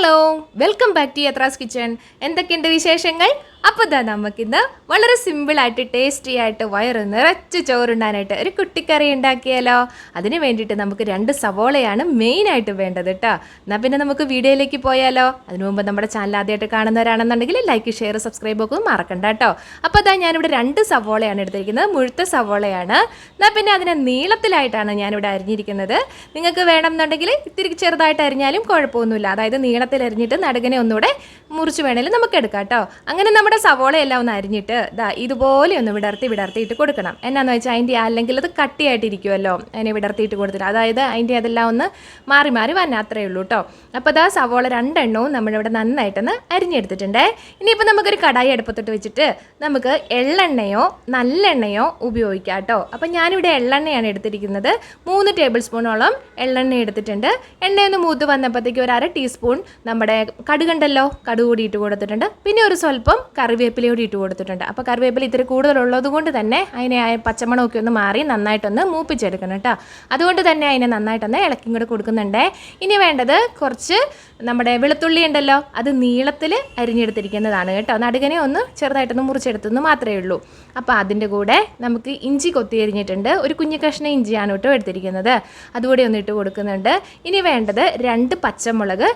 Hello welcome back to Yathra's Kitchen എന്തൊക്കെയുണ്ട് വിശേഷങ്ങൾ? അപ്പോൾ ഇതാ നമുക്കിന്ന് വളരെ സിമ്പിളായിട്ട് ടേസ്റ്റി ആയിട്ട് വയറ് നിറച്ച് ചോറുണ്ടാനായിട്ട് ഒരു കുട്ടിക്കറി ഉണ്ടാക്കിയാലോ? അതിന് വേണ്ടിയിട്ട് നമുക്ക് രണ്ട് സവോളയാണ് മെയിനായിട്ട് വേണ്ടത് കേട്ടോ. എന്നാൽ പിന്നെ നമുക്ക് വീഡിയോയിലേക്ക് പോയാലോ? അതിനു മുമ്പ് നമ്മുടെ ചാനൽ ആദ്യമായിട്ട് കാണുന്നവരാണെന്നുണ്ടെങ്കിൽ ലൈക്ക് ഷെയർ സബ്സ്ക്രൈബ് ഒക്കെ മറക്കണ്ട കേട്ടോ. അപ്പോൾ അതാ ഞാനിവിടെ രണ്ട് സവോളയാണ് എടുത്തിരിക്കുന്നത്. മുഴുത്ത സവോളയാണ്. എന്നാൽ പിന്നെ അതിനെ നീളത്തിലായിട്ടാണ് ഞാനിവിടെ അരിഞ്ഞിരിക്കുന്നത്. നിങ്ങൾക്ക് വേണമെന്നുണ്ടെങ്കിൽ ഇത്തിരി ചെറുതായിട്ട് അരിഞ്ഞാലും കുഴപ്പമൊന്നുമില്ല. അതായത് നീളത്തിൽ അരിഞ്ഞിട്ട് നടുകനെ ഒന്നുകൂടെ മുറിച്ച് വേണമെങ്കിൽ നമുക്ക് എടുക്കാം കേട്ടോ. അങ്ങനെ നമ്മുടെ സവോളയെല്ലാം ഒന്ന് അരിഞ്ഞിട്ട് ദാ ഇതുപോലെ ഒന്ന് വിടർത്തി വിടർത്തിയിട്ട് കൊടുക്കണം. എന്നാന്ന് വെച്ചാൽ അതിന്റെ അല്ലെങ്കിൽ അത് കട്ടിയായിട്ടിരിക്കുമല്ലോ അതിനെ വിടർത്തിയിട്ട് കൊടുത്തിട്ട്. അതായത് അതിന്റെ അതെല്ലാം ഒന്ന് മാറി മാറി വന്നെ അത്രയേ ഉള്ളൂ കേട്ടോ അപ്പോൾ ദാ സവോള രണ്ടെണ്ണവും നമ്മളിവിടെ നന്നായിട്ടൊന്ന് അരിഞ്ഞെടുത്തിട്ടുണ്ടേ. ഇനിയിപ്പോൾ നമുക്കൊരു കടായി അടുപ്പത്തിട്ട് വെച്ചിട്ട് നമുക്ക് എള്ളെണ്ണയോ നല്ലെണ്ണയോ ഉപയോഗിക്കാം കേട്ടോ അപ്പം ഞാനിവിടെ എള്ളെണ്ണയാണ് എടുത്തിരിക്കുന്നത്. മൂന്ന് ടേബിൾ സ്പൂണോളം എള്ളെണ്ണ എടുത്തിട്ടുണ്ട്. എണ്ണയൊന്ന് മൂത്ത് വന്നപ്പോഴത്തേക്ക് ഒരു അര ടീസ്പൂൺ നമ്മുടെ കടുകുണ്ടല്ലോ കടുക് കൂടി കൊടുത്തിട്ടുണ്ട്. പിന്നെ ഒരു സ്വല്പം കറിവേപ്പില കൂടി ഇട്ട് കൊടുത്തിട്ടുണ്ട്. അപ്പോൾ കറിവേപ്പില ഇത്തിരി കൂടുതലുള്ളത് കൊണ്ട് തന്നെ അതിനെ പച്ചമണമൊക്കെ ഒന്ന് മാറി നന്നായിട്ടൊന്ന് മൂപ്പിച്ചെടുക്കണം കേട്ടോ. അതുകൊണ്ട് തന്നെ അതിനെ നന്നായിട്ടൊന്ന് ഇളക്കിയും കൂടെ കൊടുക്കുന്നുണ്ട്. ഇനി വേണ്ടത് കുറച്ച് നമ്മുടെ വെളുത്തുള്ളി ഉണ്ടല്ലോ അത് നീളത്തിൽ അരിഞ്ഞെടുത്തിരിക്കുന്നതാണ് കേട്ടോ. നടുകനെ ഒന്ന് ചെറുതായിട്ടൊന്ന് മുറിച്ചെടുത്തെന്ന് മാത്രമേ ഉള്ളൂ. അപ്പോൾ അതിന്റെ കൂടെ നമുക്ക് ഇഞ്ചി കൊത്തി അരിഞ്ഞിട്ടുണ്ട്. ഒരു കുഞ്ഞു കഷ്ണം ഇഞ്ചിയാണ് കേട്ടോ എടുത്തിരിക്കുന്നത്. അതുകൂടി ഒന്ന് ഇട്ട് കൊടുക്കുന്നുണ്ട്. ഇനി വേണ്ടത് രണ്ട് പച്ചമുളക്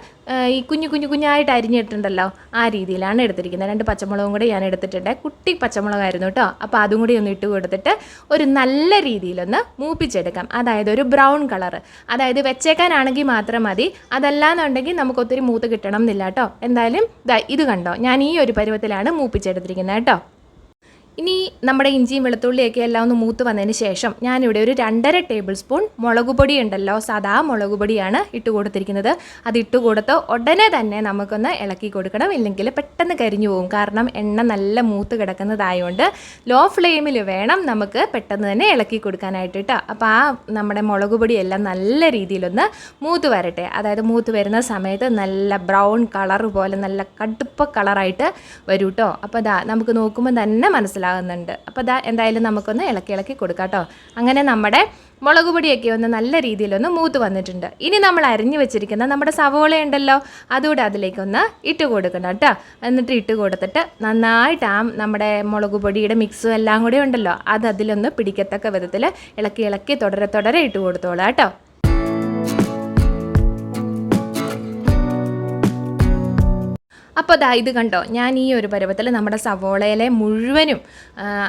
ഈ കുഞ്ഞു കുഞ്ഞു കുഞ്ഞായിട്ട് അരിഞ്ഞിട്ടുണ്ടല്ലോ. ആ രീതിയിലാണ് എടുത്തിരിക്കുന്നത്. രണ്ട് പച്ചമുളകും കൂടി ഞാൻ എടുത്തിട്ടുണ്ട്. കുട്ടി പച്ചമുളകായിരുന്നു കേട്ടോ. അപ്പോൾ അതും കൂടി ഒന്ന് ഇട്ട് കൊടുത്തിട്ട് ഒരു നല്ല രീതിയിലൊന്ന് മൂപ്പിച്ചെടുക്കാം. അതായത് ഒരു ബ്രൗൺ കളർ അതായത് വെച്ചേക്കാനാണെങ്കിൽ മാത്രം മതി. അതല്ലാന്നുണ്ടെങ്കിൽ നമുക്ക് ഒത്തിരി മൂത്ത് കിട്ടണം എന്നില്ല കേട്ടോ. എന്തായാലും ഇത് കണ്ടോ? ഞാൻ ഈ ഒരു പരുവത്തിലാണ് മൂപ്പിച്ചെടുത്തിരിക്കുന്നത് കേട്ടോ. ഇനി നമ്മുടെ ഇഞ്ചിയും വെളുത്തുള്ളിയൊക്കെ എല്ലാം ഒന്ന് മൂത്ത് വന്നതിന് ശേഷം ഞാനിവിടെ ഒരു രണ്ടര ടേബിൾ സ്പൂൺ മുളക് പൊടി ഉണ്ടല്ലോ സാധാ മുളക് പൊടിയാണ് ഇട്ട് കൊടുത്തിരിക്കുന്നത്. അത് ഇട്ട് കൊടുത്ത് ഉടനെ തന്നെ നമുക്കൊന്ന് ഇളക്കി കൊടുക്കണം. ഇല്ലെങ്കിൽ പെട്ടെന്ന് കരിഞ്ഞു പോകും. കാരണം എണ്ണ നല്ല മൂത്ത് കിടക്കുന്നതായതുകൊണ്ട് ലോ ഫ്ലെയിമിൽ വേണം നമുക്ക് പെട്ടെന്ന് തന്നെ ഇളക്കി കൊടുക്കാനായിട്ട് കേട്ടോ അപ്പോൾ ആ നമ്മുടെ മുളക് പൊടിയെല്ലാം നല്ല രീതിയിലൊന്ന് മൂത്ത് വരട്ടെ. അതായത് മൂത്ത് വരുന്ന സമയത്ത് നല്ല ബ്രൗൺ കളർ പോലെ നല്ല കടുപ്പ കളറായിട്ട് വരും കേട്ടോ അപ്പോൾ നമുക്ക് നോക്കുമ്പോൾ തന്നെ മനസ്സിലാകുന്നുണ്ട് അപ്പോൾ ദാ എന്തായാലും നമുക്കൊന്ന് ഇളക്കി ഇളക്കി കൊടുക്കാം കേട്ടോ അങ്ങനെ നമ്മുടെ മുളക് പൊടിയൊക്കെ ഒന്ന് നല്ല രീതിയിലൊന്ന് മൂത്ത് വന്നിട്ടുണ്ട്. ഇനി നമ്മൾ അരിഞ്ഞു വെച്ചിരിക്കുന്ന നമ്മുടെ സവോള ഉണ്ടല്ലോ അതുകൂടെ അതിലേക്കൊന്ന് ഇട്ട് കൊടുക്കണം കേട്ടോ എന്നിട്ട് ഇട്ട് കൊടുത്തിട്ട് നന്നായിട്ട് ആ നമ്മുടെ മുളക് പൊടിയുടെ മിക്സും എല്ലാം കൂടെ ഉണ്ടല്ലോ അത് അതിലൊന്ന് പിടിക്കത്തക്ക വിധത്തിൽ ഇളക്കി ഇളക്കി തുടരെ തുടരെ ഇട്ട് കൊടുത്തോളാം കേട്ടോ അപ്പോൾ ദാ ഇത് കണ്ടോ? ഞാൻ ഈ ഒരു പരുവത്തിൽ നമ്മുടെ സവോളയിലെ മുഴുവനും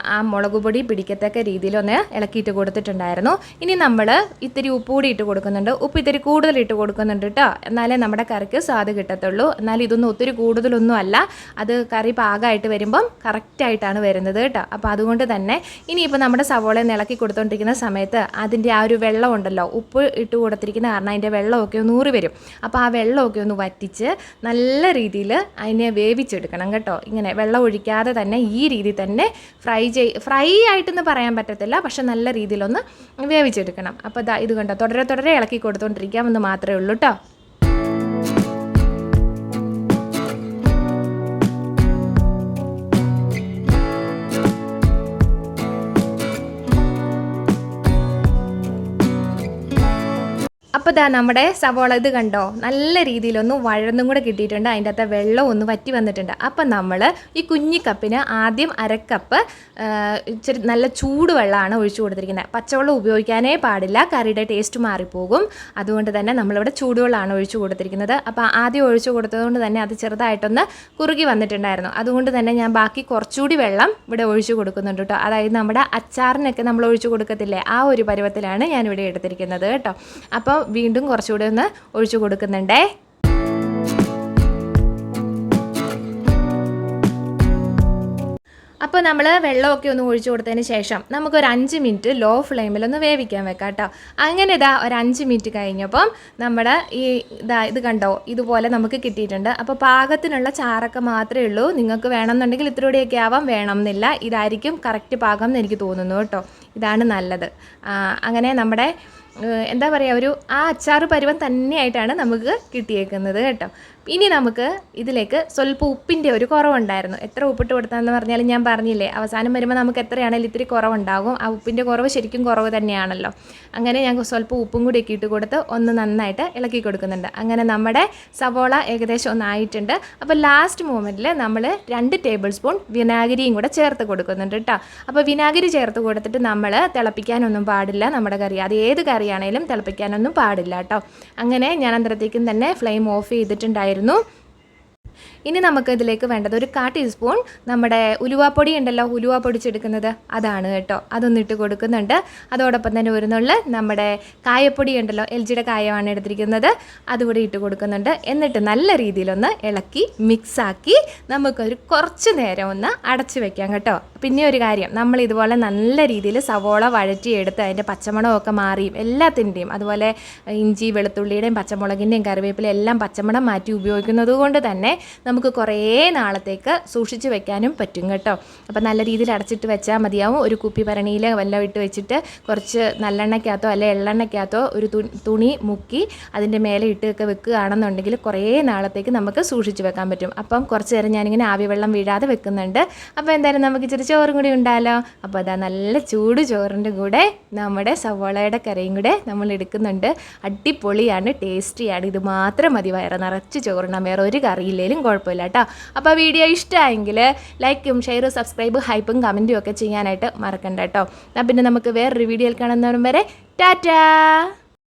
ആ, മുളക് പൊടി പിടിക്കത്തക്ക രീതിയിലൊന്ന് ഇളക്കിയിട്ട് കൊടുത്തിട്ടുണ്ടായിരുന്നു. ഇനി നമ്മൾ ഇത്തിരി ഉപ്പ് കൂടി ഇട്ട് കൊടുക്കുന്നുണ്ട്. ഉപ്പ് ഇത്തിരി കൂടുതൽ ഇട്ട് കൊടുക്കുന്നുണ്ട് കേട്ടോ എന്നാലേ നമ്മുടെ കറിക്ക് സ്വാദ് കിട്ടത്തുള്ളൂ. എന്നാൽ ഇതൊന്നും ഒത്തിരി കൂടുതലൊന്നും അല്ല. അത് കറി പാകമായിട്ട് വരുമ്പം കറക്റ്റായിട്ടാണ് വരുന്നത് കേട്ടോ അപ്പോൾ അതുകൊണ്ട് തന്നെ ഇനിയിപ്പോൾ നമ്മുടെ സവോള ഇളക്കി കൊടുത്തുകൊണ്ടിരിക്കുന്ന സമയത്ത് അതിന്റെ ആ ഒരു വെള്ളം ഉണ്ടല്ലോ ഉപ്പ് ഇട്ട് കൊടുത്തിരിക്കുന്ന കാരണം അതിന്റെ വെള്ളമൊക്കെ ഒന്ന് ഊറി വരും അപ്പോൾ ആ വെള്ളമൊക്കെ ഒന്ന് വറ്റിച്ച് നല്ല രീതിയിൽ അതിനെ വേവിച്ചെടുക്കണം കേട്ടോ. ഇങ്ങനെ വെള്ളം ഒഴിക്കാതെ തന്നെ ഈ രീതി തന്നെ ഫ്രൈ ചെയ് ഫ്രൈ ആയിട്ടെന്ന് പറയാൻ പറ്റത്തില്ല. പക്ഷെ നല്ല രീതിയിലൊന്ന് വേവിച്ചെടുക്കണം. അപ്പോൾ ദാ ഇത് കണ്ടോ തുടരെ തുടരെ ഇളക്കി കൊടുത്തുകൊണ്ടിരിക്കാമെന്ന് മാത്രമേ ഉള്ളൂ കേട്ടോ അപ്പോൾ ദാ നമ്മുടെ സവോള ഇത് കണ്ടോ? നല്ല രീതിയിലൊന്ന് വഴന്നും കൂടെ കിട്ടിയിട്ടുണ്ട്. അതിന്റെ അകത്ത് വെള്ളം ഒന്ന് വറ്റി വന്നിട്ടുണ്ട്. അപ്പം നമ്മൾ ഈ കുഞ്ഞി കപ്പിന് ആദ്യം അരക്കപ്പ് ഇച്ചിരി നല്ല ചൂടുവെള്ളമാണ് ഒഴിച്ചു കൊടുത്തിരിക്കുന്നത്. പച്ചവെള്ളം ഉപയോഗിക്കാനേ പാടില്ല. കറിയുടെ ടേസ്റ്റ് മാറിപ്പോകും. അതുകൊണ്ട് തന്നെ നമ്മളിവിടെ ചൂടുവെള്ളമാണ് ഒഴിച്ചു കൊടുത്തിരിക്കുന്നത്. അപ്പോൾ ആദ്യം ഒഴിച്ചു കൊടുത്തതുകൊണ്ട് തന്നെ അത് ചെറുതായിട്ടൊന്ന് കുറുകി വന്നിട്ടുണ്ടായിരുന്നു. അതുകൊണ്ട് തന്നെ ഞാൻ ബാക്കി കുറച്ചുകൂടി വെള്ളം ഇവിടെ ഒഴിച്ചു കൊടുക്കുന്നുണ്ട് കേട്ടോ. അതായത് നമ്മുടെ അച്ചാറിനൊക്കെ നമ്മൾ ഒഴിച്ചു കൊടുക്കത്തില്ലേ? ആ ഒരു പരുവത്തിലാണ് ഞാനിവിടെ എടുത്തിരിക്കുന്നത് കേട്ടോ. അപ്പോൾ വീണ്ടും കുറച്ചുകൂടി ഒന്ന് ഒഴിച്ചു കൊടുക്കുന്നുണ്ടേ. അപ്പോൾ നമ്മൾ വെള്ളമൊക്കെ ഒന്ന് ഒഴിച്ചു കൊടുത്തതിന് ശേഷം നമുക്കൊരു അഞ്ച് മിനിറ്റ് ലോ ഫ്ലെയിമിൽ ഒന്ന് വേവിക്കാൻ വെക്കാം കേട്ടോ. അങ്ങനെ ഇതാ ഒരു അഞ്ച് മിനിറ്റ് കഴിഞ്ഞപ്പം നമ്മുടെ ഈ ഇതാ ഇത് കണ്ടോ? ഇതുപോലെ നമുക്ക് കിട്ടിയിട്ടുണ്ട്. അപ്പോൾ പാകത്തിനുള്ള ചാറൊക്കെ മാത്രമേ ഉള്ളൂ. നിങ്ങൾക്ക് വേണമെന്നുണ്ടെങ്കിൽ ഇത്രയോടെയൊക്കെ ആവാം. വേണം എന്നില്ല ഇതായിരിക്കും കറക്റ്റ് പാകം എന്ന് എനിക്ക് തോന്നുന്നു കേട്ടോ. ഇതാണ് നല്ലത്. അങ്ങനെ നമ്മുടെ എന്താ പറയുക ഒരു ആ അച്ചാറ് പരുവം തന്നെയായിട്ടാണ് നമുക്ക് കിട്ടിയേക്കുന്നത് കേട്ടോ. ഇനി നമുക്ക് ഇതിലേക്ക് സ്വല്പം ഉപ്പിന്റെ ഒരു കുറവുണ്ടായിരുന്നു. എത്ര ഉപ്പിട്ട് കൊടുത്താന്ന് പറഞ്ഞാൽ ഞാൻ പറഞ്ഞില്ലേ അവസാനം വരുമ്പോൾ നമുക്ക് എത്രയാണെങ്കിലും ഇത്തിരി കുറവുണ്ടാകും. ആ ഉപ്പിന്റെ കുറവ് ശരിക്കും കുറവ് തന്നെയാണല്ലോ. അങ്ങനെ ഞാൻ സ്വല്പം ഉപ്പും കൂടി ഒക്കെ ഇട്ട് കൊടുത്ത് ഒന്ന് നന്നായിട്ട് ഇളക്കി കൊടുക്കുന്നുണ്ട്. അങ്ങനെ നമ്മുടെ സവോള ഏകദേശം ഒന്നായിട്ടുണ്ട് അപ്പോൾ ലാസ്റ്റ് മൂമെന്റിൽ നമ്മൾ രണ്ട് ടേബിൾ സ്പൂൺ വിനാഗിരിയും കൂടെ ചേർത്ത് കൊടുക്കുന്നുണ്ട് കേട്ടോ. അപ്പോൾ വിനാഗിരി ചേർത്ത് കൊടുത്തിട്ട് നമ്മൾ തിളപ്പിക്കാനൊന്നും പാടില്ല നമ്മുടെ കറി. അത് ഏത് കറിയാണേലും തിളപ്പിക്കാനൊന്നും പാടില്ല കേട്ടോ. അങ്ങനെ ഞാൻ അന്നേരത്തേക്കും തന്നെ ഫ്ലെയിം ഓഫ് ചെയ്തിട്ടുണ്ടായിരുന്നു. ഇനി നമുക്ക് ഇതിലേക്ക് വേണ്ടത് ഒരു കാ ടീസ്പൂൺ നമ്മുടെ ഉലുവാപ്പൊടി ഉണ്ടല്ലോ ഉലുവ പൊടിച്ചെടുക്കുന്നത്. അതാണ് കേട്ടോ. അതൊന്ന് ഇട്ട് കൊടുക്കുന്നുണ്ട്. അതോടൊപ്പം തന്നെ ഒരു നുള്ള് നമ്മുടെ കായപ്പൊടി ഉണ്ടല്ലോ എൽ ജിയുടെ കായമാണ് എടുത്തിരിക്കുന്നത്. അതുകൂടി ഇട്ട് കൊടുക്കുന്നുണ്ട്. എന്നിട്ട് നല്ല രീതിയിലൊന്ന് ഇളക്കി മിക്സാക്കി നമുക്കൊരു കുറച്ച് നേരം ഒന്ന് അടച്ചു വെക്കാം കേട്ടോ. പിന്നെ ഒരു കാര്യം നമ്മൾ ഇതുപോലെ നല്ല രീതിയിൽ സവോള വഴറ്റിയെടുത്ത് അതിന്റെ പച്ചമണമൊക്കെ മാറിയും എല്ലാത്തിന്റെയും. അതുപോലെ ഇഞ്ചി വെളുത്തുള്ളിയുടെയും പച്ചമുളകിന്റെയും കറിവേപ്പില എല്ലാം പച്ചമണം മാറ്റി ഉപയോഗിക്കുന്നത് കൊണ്ട് തന്നെ നമുക്ക് കുറേ നാളത്തേക്ക് സൂക്ഷിച്ച് വെക്കാനും പറ്റും കേട്ടോ. അപ്പോൾ നല്ല രീതിയിൽ അടച്ചിട്ട് വെച്ചാൽ മതിയാവും. ഒരു കുപ്പി ഭരണിയിൽ വല്ലതും ഇട്ട് വെച്ചിട്ട് കുറച്ച് നല്ലെണ്ണയ്ക്കകത്തോ അല്ലെ എള്ളെണ്ണയ്ക്കകത്തോ ഒരു തുണി മുക്കി അതിന്റെ മേലെ ഇട്ടൊക്കെ വെക്കുകയാണെന്നുണ്ടെങ്കിൽ കുറേ നാളത്തേക്ക് നമുക്ക് സൂക്ഷിച്ച് വെക്കാൻ പറ്റും. അപ്പം കുറച്ച് നേരം ഞാനിങ്ങനെ ആവി വെള്ളം വീഴാതെ വെക്കുന്നുണ്ട്. അപ്പോൾ എന്തായാലും നമുക്ക് ഇച്ചിരി ചോറും കൂടി ഉണ്ടാലോ? അപ്പോൾ അതാ നല്ല ചൂട് ചോറിന്റെ കൂടെ നമ്മുടെ സവോളയുടെ കറിയും കൂടെ നമ്മൾ എടുക്കുന്നുണ്ട്. അടിപൊളിയാണ് ടേസ്റ്റിയാണ്. ഇത് മാത്രം മതി വയറ് നിറച്ച് ചോറുണ്ടാൻ വേറെ ഒരു കറിയില്ലേലും കുഴപ്പമില്ല കേട്ടോ. അപ്പോൾ വീഡിയോ ഇഷ്ടമായെങ്കിൽ ലൈക്കും ഷെയറും സബ്സ്ക്രൈബും ഹൈപ്പും കമന്റും ഒക്കെ ചെയ്യാനായിട്ട് മറക്കണ്ട കേട്ടോ. എന്നാൽ പിന്നെ നമുക്ക് വേറൊരു വീഡിയോയിൽ കാണുന്നവരും വരെ ടാറ്റാ!